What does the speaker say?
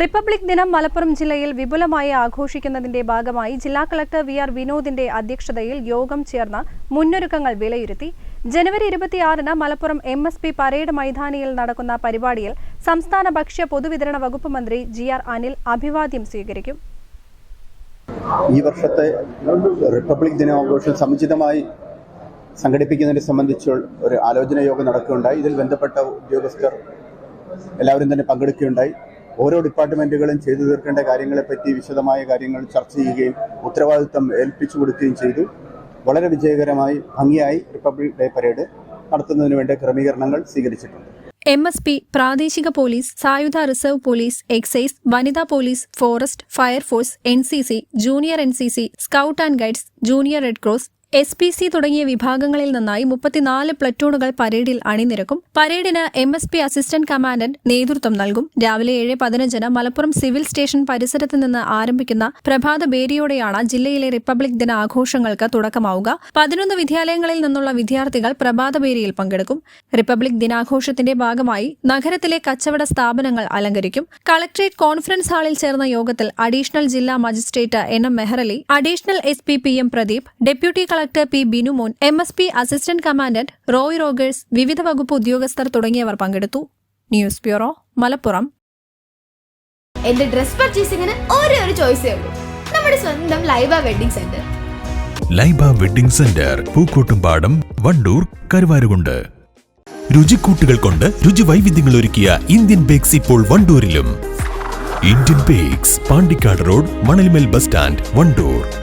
republic ദിനം മലപ്പുറം ജില്ലയിൽ വിപുലമായി ആഘോഷിക്കുന്നതിന്റെ ഭാഗമായി ജില്ലാ കളക്ടർ വി ആർ വിനോദിന്റെ അധ്യക്ഷതയിൽ യോഗം ചേർന്ന് മുന്നൊരുക്കങ്ങൾ വിലയിരുത്തി. ജനുവരി ഇരുപത്തിയാറിന് Malappuram M S P parade മൈതാനിയിൽ നടക്കുന്ന പരിപാടിയിൽ സംസ്ഥാന ഭക്ഷ്യ പൊതുവിതരണ വകുപ്പ് മന്ത്രി ജി ആർ അനിൽ അഭിവാദ്യം സ്വീകരിക്കും. ഈ വർഷത്തെ റിപ്പബ്ലിക് ദിനാഘോഷം സമുചിതമായി സംഘടിപ്പിക്കുന്നതിനെ സംബന്ധിച്ച് ഒരു ആലോചന യോഗം നടക്കുകയുണ്ടായി. ഇതിൽ ബന്ധപ്പെട്ട ഉദ്യോഗസ്ഥർ എല്ലാവരും തന്നെ പങ്കെടുക്കുകയുണ്ടായി. ഓരോ ഡിപ്പാർട്ട്മെന്റുകളും ചെയ്തു തീർക്കേണ്ട കാര്യങ്ങളെപ്പറ്റി വിശദമായ കാര്യങ്ങൾ ചർച്ച ചെയ്യുകയും ഉത്തരവാദിത്തം ഏൽപ്പിച്ചു കൊടുക്കുകയും ചെയ്തു. വളരെ വിജയകരമായി ഭംഗിയായി റിപ്പബ്ലിക് ഡേ പരേഡ് നടത്തുന്നതിന് വേണ്ട ക്രമീകരണങ്ങൾ സ്വീകരിച്ചിട്ടുണ്ട്. എം എസ് പി പ്രാദേശിക പോലീസ് സായുധ റിസർവ് പോലീസ് എക്സൈസ് വനിതാ police forest fire force N C C junior N C C scout and guides junior red cross S P C തുടങ്ങിയ വിഭാഗങ്ങളിൽ നിന്നായി മുപ്പത്തിനാല് പ്ലറ്റൂണുകൾ പരേഡിൽ അണിനിരക്കും. പരേഡിന് M S P assistant commandant നേതൃത്വം നൽകും. രാവിലെ ഏഴ് പതിനഞ്ചിന് മലപ്പുറം സിവിൽ സ്റ്റേഷൻ പരിസരത്ത് നിന്ന് ആരംഭിക്കുന്ന പ്രഭാത ബേരിയോടെയാണ് ജില്ലയിലെ റിപ്പബ്ലിക് ദിന ആഘോഷങ്ങൾക്ക് തുടക്കമാവുക. പതിനൊന്ന് വിദ്യാലയങ്ങളിൽ നിന്നുള്ള വിദ്യാർത്ഥികൾ പ്രഭാത ബേരിയിൽ പങ്കെടുക്കും. റിപ്പബ്ലിക് ദിനാഘോഷത്തിന്റെ ഭാഗമായി നഗരത്തിലെ കച്ചവട സ്ഥാപനങ്ങൾ അലങ്കരിക്കും. കളക്ട്രേറ്റ് കോൺഫറൻസ് ഹാളിൽ ചേർന്ന യോഗത്തിൽ അഡീഷണൽ ജില്ലാ magistrate N M Mehrali additional S P P M Pradeep deputy collector P Binumon M S P assistant commandant Roy Rogers വിവിധ വകുപ്പ് ഉദ്യോഗസ്ഥർ തുടങ്ങിയവർ പങ്കെടുത്തു. News bureau Malappuram. എന്റെ ഡ്രസ് പർച്ചേസിംഗിന് ഒരേ ഒരു ചോയ്സേ ഉള്ളൂ. നമ്മുടെ സ്വന്തം Laiba wedding centre. Laiba wedding centre Pookkottumpadam Wandoor Karuvarakundu. രുചിക്കൂട്ടുകൾ കൊണ്ട് രുചി വൈവിധ്യങ്ങൾ ഒരുക്കിയ ഇന്ത്യൻ ബേക്സ് ഇപ്പോൾ വണ്ടൂരിലും. Indian bakes Pandikkad road Manalmel bus stand Wandoor.